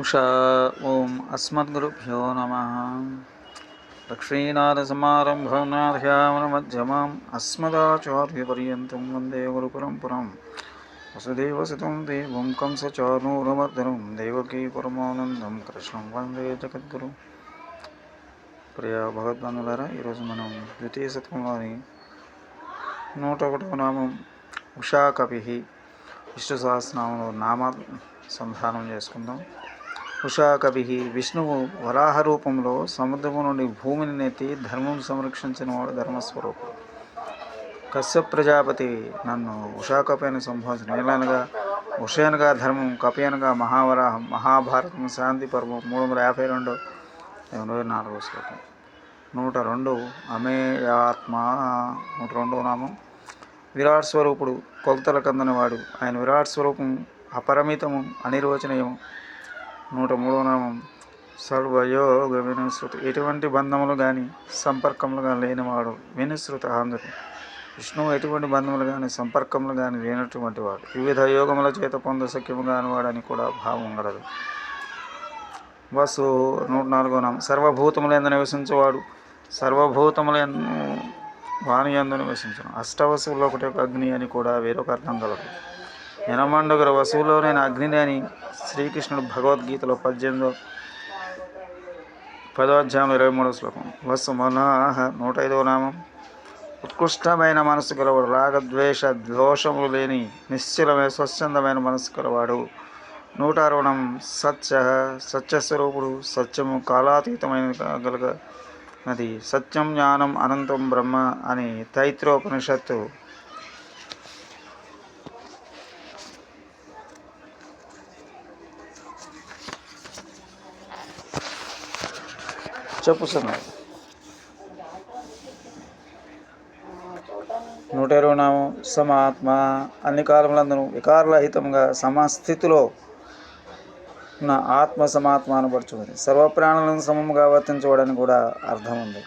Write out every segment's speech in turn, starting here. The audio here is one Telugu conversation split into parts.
ఉషా ఓం అస్మద్గురుభ్యో నమ. లక్ష్మీనాథసమారంభనాథ్యామనమధ్యమాం అస్మదాచార్యపర్యంతం వందే గురుపరంపరం. వసుదేవసుతం దేవం కంసచారూరమర్దనం దేవకీ పరమానందం కృష్ణం వందే జగద్గురు. ప్రియ భగవద్బంధులారా ఈరోజు మనం ద్వితీయ శతకంలోని నూట ఒకటవ నామం ఉషా కవి విష్ణు సహస్రనామంలో నామ సంధానం చేసుకుందాం. ఉషా కవి విష్ణువు వరాహ రూపంలో సముద్రము నుండి భూమిని నెత్తి ధర్మం సంరక్షించిన వాడు ధర్మస్వరూపుడు. కశ్యప్ ప్రజాపతి నన్ను ఉషా కపి అని సంబోధించిన ఏలనగా ధర్మం కపి మహావరాహం మహాభారతం శాంతి పర్వం మూడు వందల యాభై రెండు ఎనభై నాలుగో శ్లోకం. నూట రెండు అమేయాత్మ నూట రెండవ నామం. విరాట్ స్వరూపుడు కొలతల కందనవాడు. ఆయన విరాట్ స్వరూపం అపరిమితము అనిర్వచనీయము. నూట మూడవ నామం. సర్వయోగ వినుశ్రుతి ఎటువంటి బంధములు కానీ సంపర్కములు కానీ లేనివాడు వినుసృత ఆంధ్రుడు. విష్ణువు ఎటువంటి బంధములు కానీ సంపర్కములు కానీ లేనటువంటి వాడు. వివిధ యోగముల చేత పొంద సఖ్యము కానివాడని కూడా భావం కలదు వసు నూట నాలుగో నామం. సర్వభూతములు ఎందు నివసించేవాడు సర్వభూతములు వాణి ఎందు నివసించను. అష్టవసువుల్లో ఒకటి ఒక అగ్ని అని కూడా వేరొక అర్థం కలదు. ఎనమండుగురు వసువులో నేను అగ్నిని అని శ్రీకృష్ణుడు భగవద్గీతలో పద్దెనిమిదో పదో అధ్యాయం ఇరవై మూడో శ్లోకం. వసు మనోహ నూట ఐదవ నామం. ఉత్కృష్టమైన మనసు గలవాడు రాగద్వేష దోషములు లేని నిశ్చలమైన స్వచ్ఛందమైన మనసు గలవాడు నూట అరవై సత్య. సత్యస్వరూపుడు సత్యము కాలాతీతమైన గలగ నది. సత్యం జ్ఞానం అనంతం బ్రహ్మ అని తైత్రోపనిషత్తు చెప్పుతున్నారు నూట ఇరవై నామం సమాత్మ. అన్ని కాలములందరూ వికారరహితంగా సమస్థితిలో ఉన్న ఆత్మ సమాత్మ అనబడుచున్నది సర్వప్రాణులను సమముగా వర్తించబడని కూడా అర్థం ఉంది.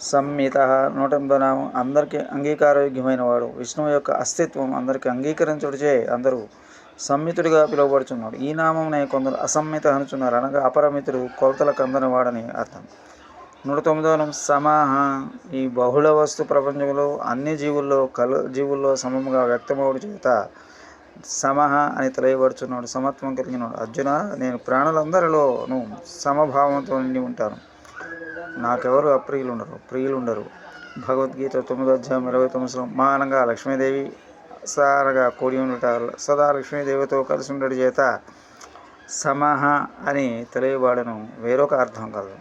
సంహిత నూట ఎనిమిదో నామం అందరికీ అంగీకారయోగ్యమైన వాడు. విష్ణువు యొక్క అస్తిత్వం అందరికీ అంగీకరించుడిచే అందరూ సంమితుడిగా పిలువబడుచున్నాడు. ఈ నామంనే కొందరు అసమ్మిత అనుచున్నారు. అనగా అపరమితుడు కొలతల కందని వాడని అర్థం. నూట తొమ్మిదో సమాహ. ఈ బహుళ వస్తు ప్రపంచంలో అన్ని జీవుల్లో కల జీవుల్లో సమముగా వ్యక్తమవుడు చేత సమహ అని తెలియబడుచున్నాడు. సమత్వం కలిగినాడు. అర్జున నేను ప్రాణులందరిలోనూ సమభావంతో నిండి ఉంటాను. నాకెవరు అప్రియులు ఉండరు ప్రియులు ఉండరు భగవద్గీత తొమ్మిదో అధ్యాయం ఇరవై తొమ్మిదిలో మానంగా లక్ష్మీదేవి సారగా కూడి ఉండటాలు సదా లక్ష్మీదేవితో కలిసి ఉండడి చేత సమహ అని తెలియబడను. వేరొక అర్థం కలదు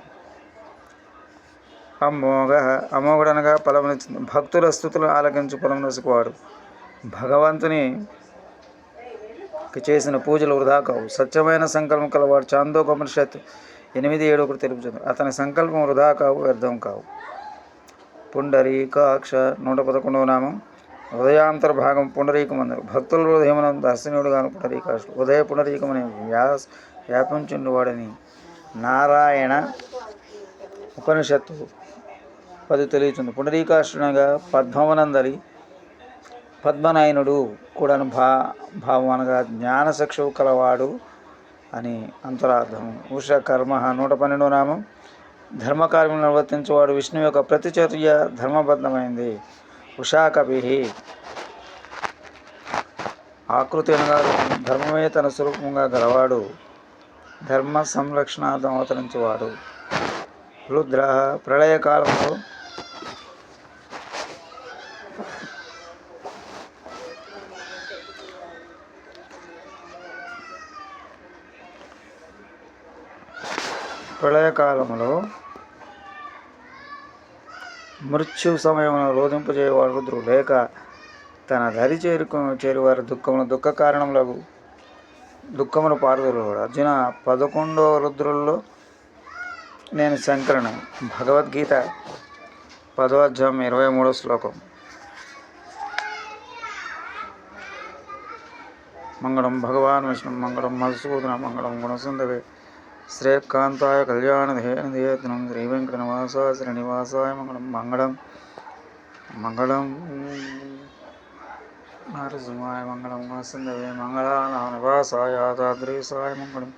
అమోఘ అమోఘుడనగా ఫలమునిచ్చింది భక్తుల స్థుతులు ఆలకించి ఫలమునసుకువాడు భగవంతుని చేసిన పూజలు వృధా కావు. సత్యమైన సంకల్పం కలవాడు చాందోపనిషత్ ఎనిమిది ఏడు ఒకటి తెలుపుతుంది అతని సంకల్పం వృధా కావు వ్యర్థం కావు. పుండరీకాక్ష నూట పదకొండవ నామం. ఉదయాంతర భాగం భక్తుల హృదయమున దర్శనీయుడు గాను ఉదయ పునరీకమని వ్యాస్ వ్యాపించుండువాడని నారాయణ ఉపనిషత్తు పది తెలియచుంది. పుండరీకాష్టునగా పద్మవనందరి పద్మనాయనుడు కూడా భా భావం అనగా జ్ఞానచక్షువు కలవాడు అని అంతరార్థం. ఉష కర్మ నూట పన్నెండు నామం. ధర్మకార్యం నిర్వర్తించేవాడు విష్ణు యొక్క ప్రతిచర్య ధర్మబద్ధమైంది. ఉషా కవి ఆకృతి అనగా ధర్మమే తన స్వరూపంగా గలవాడు. ధర్మ సంరక్షణార్థం అవతరించేవాడు. రుద్ర ప్రళయకాలంలో ప్రళయకాలంలో మృత్యు సమయంలో రోధింపజేయవాడు రుద్రుడు లేక తన దరి చేరుకు చేరువారి దుఃఖమును దుఃఖ కారణములకు దుఃఖమును పారదోలేవాడు అర్జున పదకొండో రుద్రుల్లో నేను శంకరను. భగవద్గీత పదో అధ్యాయం ఇరవై మూడో శ్లోకం. మంగళం భగవాన్ విష్ణు మంగళం మధుసూదన మంగళం గుణసుందవే శ్రేయకాంతాయ కళ్యాణధేయతనం శ్రీవెంకటనివాసాయ శ్రీనివాసాయ మంగళం మంగళం మంగళం నరసింహాయ మంగళం వాసందవే మంగళానానివాసాయాదాద్రీసాయ మంగళం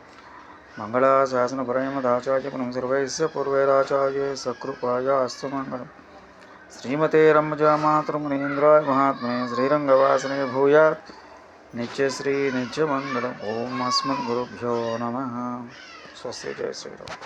మంగళాశాసనపరమదాచార్యపురం సర్వైస్య పూర్వైరాచార్య సకృపాయ అస్తు మంగళం శ్రీమతే రమ్మజామాతృమునీంద్రాయ మహాత్మే శ్రీరంగవాసనే భూయాత్ నిత్యశ్రీ నిత్యమంగళం ఓం అస్మద్గురుభ్యో నమ させていただきまし。